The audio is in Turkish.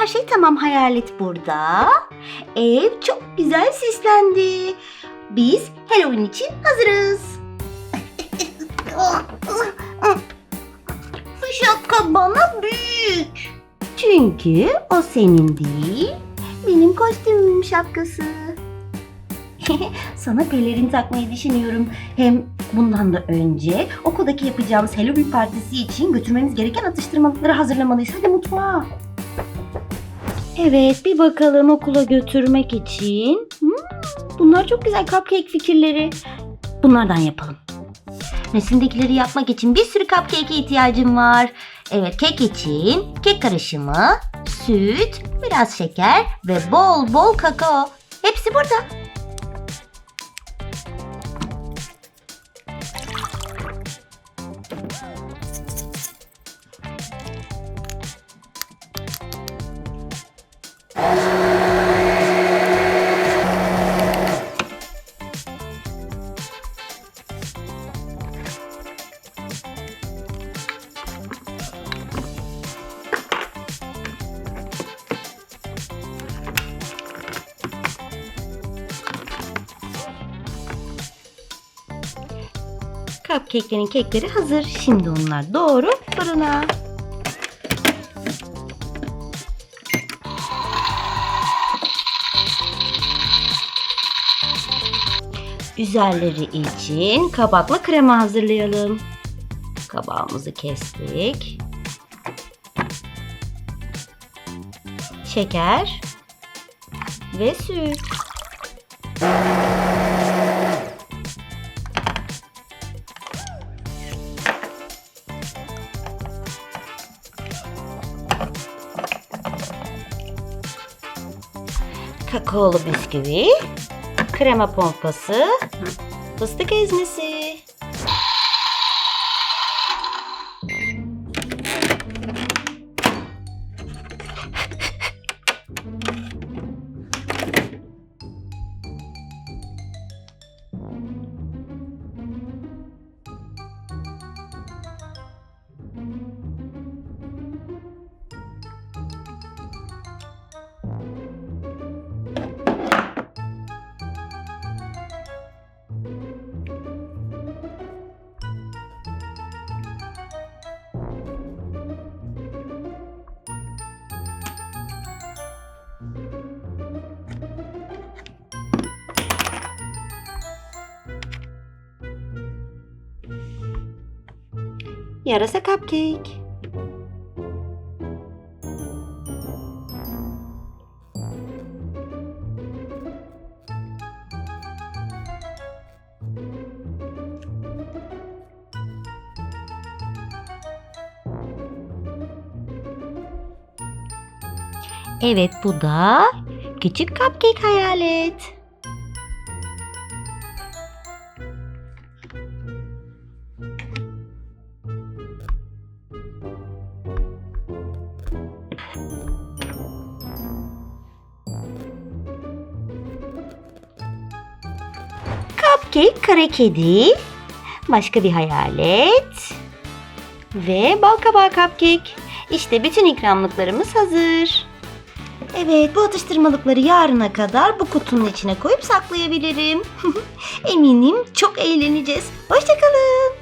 her şey tamam hayalet burada. Ev çok güzel süslendi. Biz Halloween için hazırız. Bu şapka bana büyük. Çünkü o senin değil, benim kostümüm şapkası. Sana pelerin takmayı düşünüyorum. Hem bundan da önce okuldaki yapacağımız Halloween partisi için götürmemiz gereken atıştırmalıkları hazırlamalıyız. Hadi mutfağa. Evet bir bakalım okula götürmek için. Hmm, bunlar çok güzel cupcake fikirleri. Bunlardan yapalım. Resimdekileri yapmak için bir sürü cupcake'e ihtiyacım var. Evet kek için kek karışımı, süt, biraz şeker ve bol bol kakao. Hepsi burada. Cupcake'lerin kekleri hazır. Şimdi onlar doğru fırına. Üzerleri için kabakla krema hazırlayalım. Kabağımızı kestik. Şeker ve süt. kakaolu bisküvi, krema pompası, fıstık ezmesi. Yarasa cupcake. Evet bu da küçük cupcake hayalet. Cupcake kara kedi, başka bir hayalet ve bal kabağı cupcake. İşte bütün ikramlıklarımız hazır. Evet bu atıştırmalıkları yarına kadar bu kutunun içine koyup saklayabilirim. Eminim çok eğleneceğiz. Hoşçakalın.